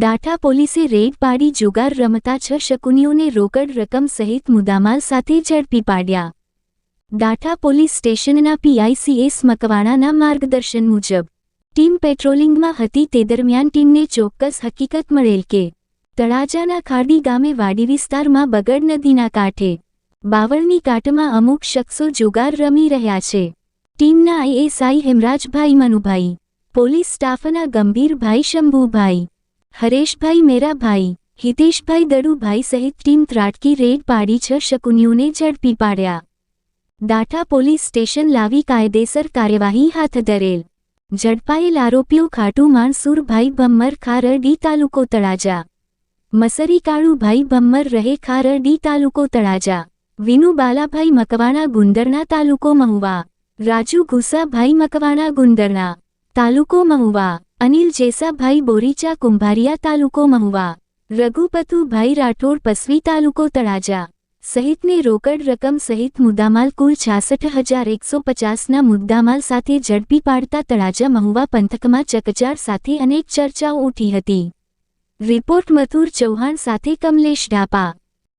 દાઠા પોલીસે રેડ પાડી જુગાર રમતા છ શકુનીઓને રોકડ રકમ સહિત મુદ્દામાલ સાથે ઝડપી પાડ્યા. દાઠા પોલીસ સ્ટેશનના પીઆઈસીએસ મકવાણાના માર્ગદર્શન મુજબ, ટીમ પેટ્રોલિંગમાં હતી તે દરમિયાન ટીમને ચોક્કસ હકીકત મળેલ કે, તળાજાના ખાડી ગામે વાડી વિસ્તારમાં બગડ નદીના કાંઠે, બાવળની કાટમાં અમુક શખ્સો જુગાર રમી રહ્યા છે. ટીમના આઈએસઆઈ હેમરાજભાઈ મનુભાઈ, પોલીસ સ્ટાફના ગંભીરભાઈ શંભુભાઈ હરેશભાઈ મેરાભાઈ હિતેશભાઈ દડુભાઈ સહિત ટીમ ત્રાટકી રેડ પાડી છ શકુનીઓને ઝડપી પાડ્યા. દાઠા પોલીસ સ્ટેશન લાવી કાયદેસર કાર્યવાહી હાથ ધરેલ. ઝડપાયેલ આરોપીઓ ખાટુ સુરભાઈ ભમ્મર ખારડી તાલુકો તળાજા. મસરી કાળુભાઈ ભમ્મર રહે ખારડી તાલુકો તળાજા. વિનુ બાલાભાઈ મકવાણા ગુંદરના તાલુકો મહુવા. રાજુ ઘુસાભાઈ મકવાણા ગુંદરના તાલુકો મહુવા. અનિલ જેસાભાઈ બોરીચા કુંભારિયા તાલુકો મહુવા રઘુપતુભાઈ રાઠોડ પસવી તાલુકો તળાજા, સહિતને રોકડ રકમ સહિત મુદ્દામાલ કુલ છાસઠ હજાર એકસો પચાસના મુદ્દામાલ સાથે ઝડપી પાડતા તળાજા મહુવા પંથકમાં ચકચાર સાથે અનેક ચર્ચાઓ ઉઠી હતી. રિપોર્ટ મથુર ચૌહાણ સાથે કમલેશ ઢાપા